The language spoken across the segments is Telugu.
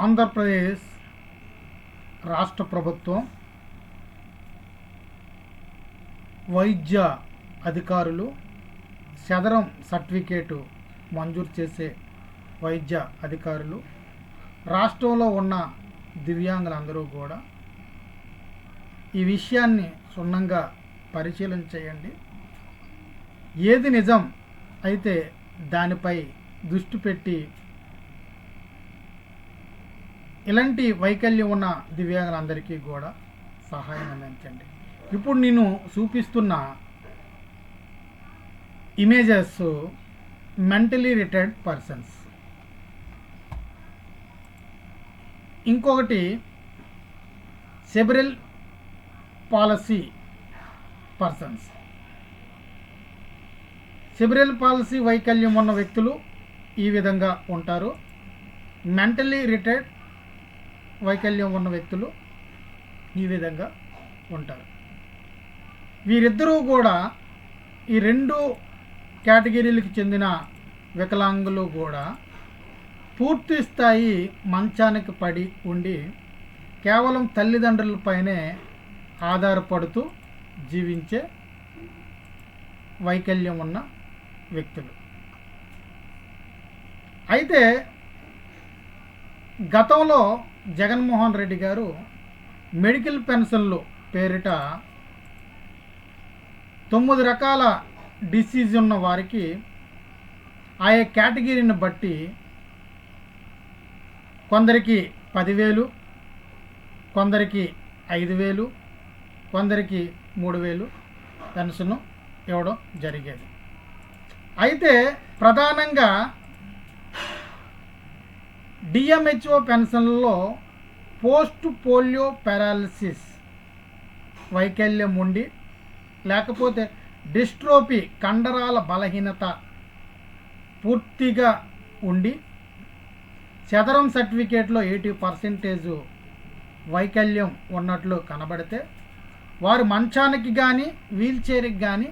ఆంధ్రప్రదేశ్ రాష్ట్ర ప్రభుత్వం వైద్య అధికారులు సదరం సర్టిఫికేటు మంజూరు చేసే వైద్య అధికారులు రాష్ట్రంలో ఉన్న దివ్యాంగులందరూ కూడా ఈ విషయాన్ని క్షుణ్ణంగా పరిశీలన చేయండి. ఏది నిజం అయితే దానిపై దృష్టి పెట్టి ఇలాంటి వైకల్యం ఉన్న దివ్యాంగులందరికీ కూడా సహాయం అందించండి. ఇప్పుడు నేను చూపిస్తున్న ఇమేజెస్ మెంటలీ రిటైర్డ్ పర్సన్స్. ఇంకొకటి cerebral palsy persons. Cerebral palsy వైకల్యం ఉన్న వ్యక్తులు ఈ విధంగా ఉంటారు. మెంటలీ రిటైర్డ్ వైకల్యం ఉన్న వ్యక్తులు ఈ విధంగా ఉంటారు. వీరిద్దరూ కూడా ఈ రెండు కేటగిరీలకు చెందిన వికలాంగులు కూడా పూర్తి స్థాయి మంచానికి పడి ఉండి కేవలం తల్లిదండ్రులపైనే ఆధారపడుతూ జీవించే వైకల్యం ఉన్న వ్యక్తులు. అయితే గతంలో జగన్మోహన్ రెడ్డి గారు మెడికల్ పెన్షన్లు పేరిట తొమ్మిది రకాల డిసీజ్ ఉన్న వారికి ఆయా కేటగిరీని బట్టి కొందరికి పదివేలు కొందరికి ఐదు వేలు కొందరికి మూడు వేలు పెన్షన్ ఇవ్వడం జరిగేది. అయితే ప్రధానంగా డిఎంహెచ్ఓ పెన్షన్లో పోస్ట్ పోలియో పారాలిసిస్ వైకల్యం ఉండి లేకపోతే డిస్ట్రోపీ కండరాల బలహీనత పూర్తిగా ఉండి చదరం సర్టిఫికేట్లో ఎయిటీ పర్సెంటేజ్ వైకల్యం ఉన్నట్లు కనబడితే వారు మంచానికి కానీ వీల్ చైర్కి కానీ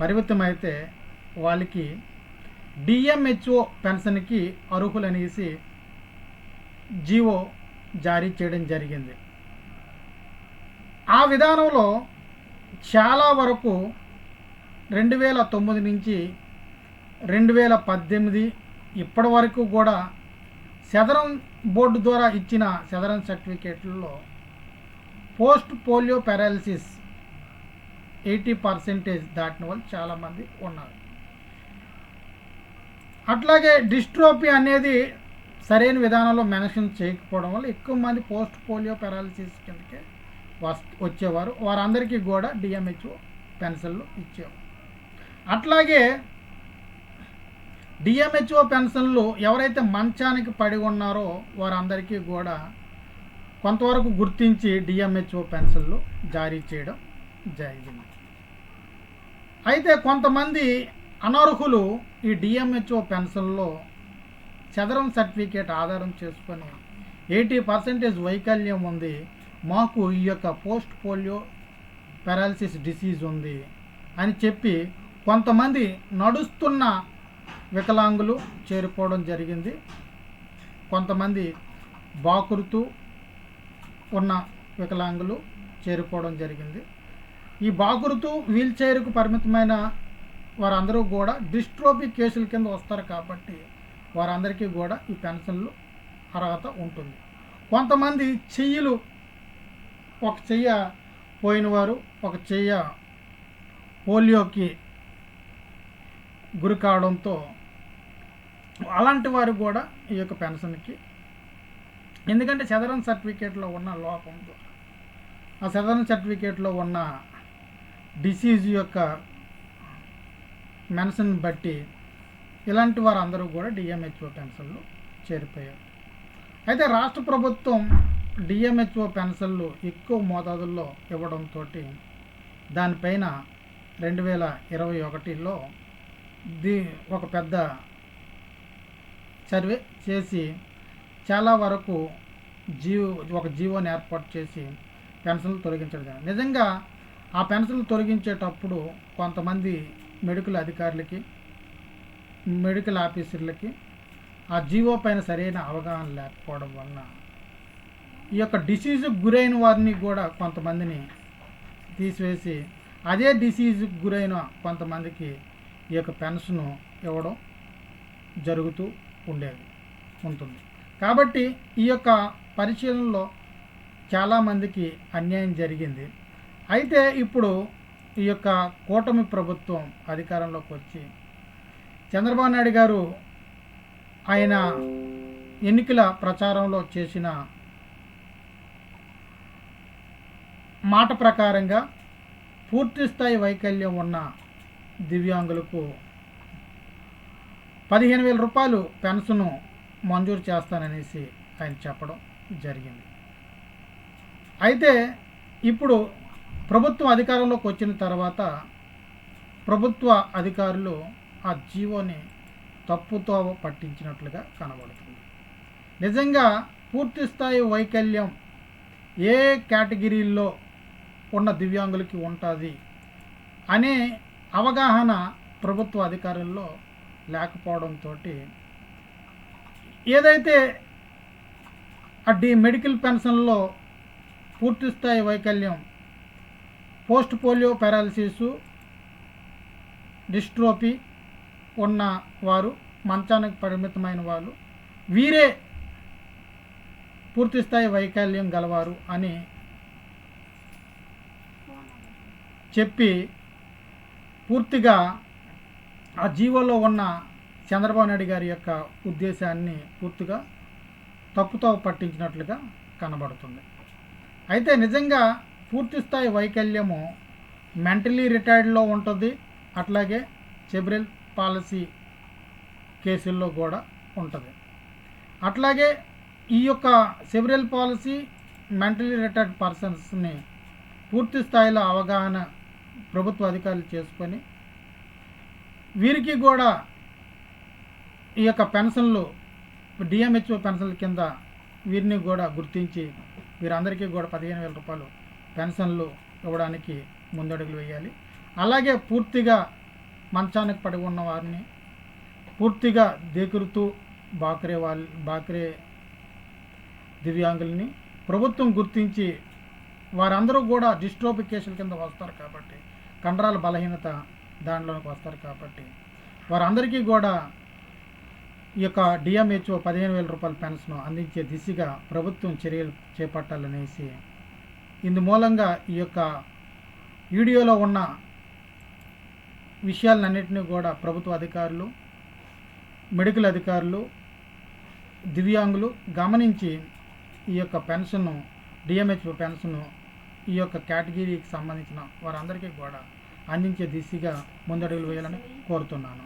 పరిమితమైతే వాళ్ళకి డిఎంహెచ్ఓ పెన్షన్కి అర్హులనేసి జీవో జారీ చేయడం జరిగింది. ఆ విధానంలో చాలా వరకు రెండు వేల తొమ్మిది నుంచి రెండు వేల పద్దెనిమిది ఇప్పటి వరకు కూడా సెదరం బోర్డు ద్వారా ఇచ్చిన సెదరం సర్టిఫికేట్లలో post polio paralysis eighty percentage దాటిన వాళ్ళు చాలామంది ఉన్నారు. అట్లాగే డిస్ట్రోపీ అనేది సరైన విధానంలో మెన్షన్ చేయకపోవడం వల్ల ఎక్కువ మంది పోస్ట్ పోలియో పెరాలసిస్ కిందకే వచ్చేవారు. వారందరికీ కూడా డిఎంహెచ్ఓ పెన్షన్లు ఇచ్చేవారు. అట్లాగే డిఎంహెచ్ఓ పెన్షన్లు ఎవరైతే మంచానికి పడి ఉన్నారో వారందరికీ కూడా కొంతవరకు గుర్తించి డిఎంహెచ్ఓ పెన్షన్లు జారీ చేయడం జరిగింది. అయితే కొంతమంది అనర్హులు ఈ డిఎంహెచ్ఓ పెన్షన్లో చదరం సర్టిఫికేట్ ఆధారం చేసుకొని ఎయిటీ పర్సెంటేజ్ వైకల్యం ఉంది. మాకు ఈ యొక్క పోస్ట్ పోలియో పెరాలసిస్ డిసీజ్ ఉంది అని చెప్పి కొంతమంది నడుస్తున్న వికలాంగులు చేరుకోవడం జరిగింది. కొంతమంది బాకురుతూ ఉన్న వికలాంగులు చేరుకోవడం జరిగింది. ఈ బాకురుతూ వీల్ చైర్కు పరిమితమైన వారందరూ కూడా డిస్ట్రోపీ కేసుల కింద వస్తారు కాబట్టి వారందరికీ కూడా ఈ పెన్షన్లు అర్హత ఉంటుంది. కొంతమంది చెయ్యిలు ఒక చెయ్య పోయిన వారు ఒక చెయ్య పోలియోకి గురి కావడంతో అలాంటి వారు కూడా ఈ యొక్క పెన్షన్కి ఎందుకంటే చదరం సర్టిఫికేట్లో ఉన్న లోపం ద్వారా. ఆ చదరం సర్టిఫికేట్లో ఉన్న డిసీజ్ యొక్క మెన్షన్ బట్టి ఇలాంటి వారందరూ కూడా డిఎంహెచ్ఓ పెన్షన్లు చేరిపోయారు అయితే రాష్ట్ర ప్రభుత్వం డిఎంహెచ్ఓ పెన్షన్లు ఎక్కువ మోతాదుల్లో ఇవ్వడంతో దానిపైన రెండు వేల ఇరవై ఒకటిలో దీ ఒక పెద్ద సర్వే చేసి చాలా వరకు జీవో ఒక జీవోని ఏర్పాటు చేసి పెన్షన్లు తొలగించడం జరిగింది. నిజంగా ఆ పెన్షన్లు తొలగించేటప్పుడు కొంతమంది మెడికల్ అధికారులకి మెడికల్ ఆఫీసర్లకి ఆ జీవో పైన సరైన అవగాహన లేకపోవడం వలన ఈ యొక్క డిసీజ్కి గురైన వారిని కూడా కొంతమందిని తీసివేసి అదే డిసీజ్కి గురైన కొంతమందికి ఈ యొక్క పెన్షన్ ఇవ్వడం జరుగుతూ ఉండేది ఉంటుంది. కాబట్టి ఈ యొక్క పరిశీలనలో చాలామందికి అన్యాయం జరిగింది. అయితే ఇప్పుడు ఈ యొక్క కూటమి ప్రభుత్వం అధికారంలోకి వచ్చి చంద్రబాబు నాయుడు గారు ఆయన ఎన్నికల ప్రచారంలో చేసిన మాట ప్రకారంగా పూర్తిస్థాయి వైకల్యం ఉన్న దివ్యాంగులకు పదిహేను వేల రూపాయలు పెన్షను మంజూరు చేస్తాననేసి ఆయన చెప్పడం జరిగింది. అయితే ఇప్పుడు ప్రభుత్వం అధికారంలోకి వచ్చిన తర్వాత ప్రభుత్వ అధికారులు ఆ జీవోని తప్పుతో పట్టించినట్లుగా కనబడుతుంది. నిజంగా పూర్తి స్థాయి వైకల్యం ఏ కేటగిరీల్లో ఉన్న దివ్యాంగులకి ఉంటుంది అనే అవగాహన ప్రభుత్వ అధికారుల్లో లేకపోవడంతో ఏదైతే అడ్డి మెడికల్ పెన్షన్లో పూర్తి స్థాయి వైకల్యం పోస్ట్ పోలియో పారాలసిస్ డిస్ట్రోపీ ఉన్న వారు మంచానికి పరిమితమైన వాళ్ళు. వీరే పూర్తిస్థాయి వైకల్యం గలవారు అని చెప్పి పూర్తిగా ఆ జీవోలో ఉన్న చంద్రబాబు నాయుడు గారి యొక్క ఉద్దేశాన్ని పూర్తిగా తప్పుతో పట్టించినట్లుగా కనబడుతుంది. అయితే నిజంగా పూర్తిస్థాయి వైకల్యము మెంటలీ రిటైర్డ్లో ఉంటుంది. అట్లాగే చెబ్రిల్ పాలసీ కేసుల్లో కూడా ఉంటుంది. అట్లాగే ఈ యొక్క సెవరల్ పాలసీ మెంటలీ రిటైర్డ్ పర్సన్స్ని పూర్తి స్థాయిలో అవగాహన ప్రభుత్వ అధికారులు చేసుకొని వీరికి కూడా ఈ యొక్క పెన్షన్లు డిఎంహెచ్ఓ పెన్షన్ల కింద వీరిని కూడా గుర్తించి వీరందరికీ కూడా పదిహేను వేల రూపాయలు పెన్షన్లు ఇవ్వడానికి ముందడుగులు వేయాలి. అలాగే పూర్తిగా మంచానికి పడి ఉన్న వారిని పూర్తిగా దేకురుతూ బాక్రే వాళ్ళ బాక్రే దివ్యాంగుల్ని ప్రభుత్వం గుర్తించి వారందరూ కూడా డిస్ట్రోఫికేషన్ కింద వస్తారు కాబట్టి కండరాల బలహీనత దాంట్లోకి వస్తారు కాబట్టి వారందరికీ కూడా ఈ యొక్క డిఎంహెచ్ఓ పదిహేను వేల రూపాయల పెన్షన్ అందించే దిశగా ప్రభుత్వం చర్యలు చేపట్టాలనేసి ఇందు మూలంగా ఈ యొక్క వీడియోలో ఉన్న విషయాలన్నింటినీ కూడా ప్రభుత్వ అధికారులు మెడికల్ అధికారులు దివ్యాంగులు గమనించి ఈ యొక్క పెన్షన్ను డిఎంహెచ్ఓ పెన్షన్ను ఈ యొక్క కేటగిరీకి సంబంధించిన వారందరికీ కూడా అందించే దిశగా ముందడుగులు వేయాలని కోరుతున్నాను.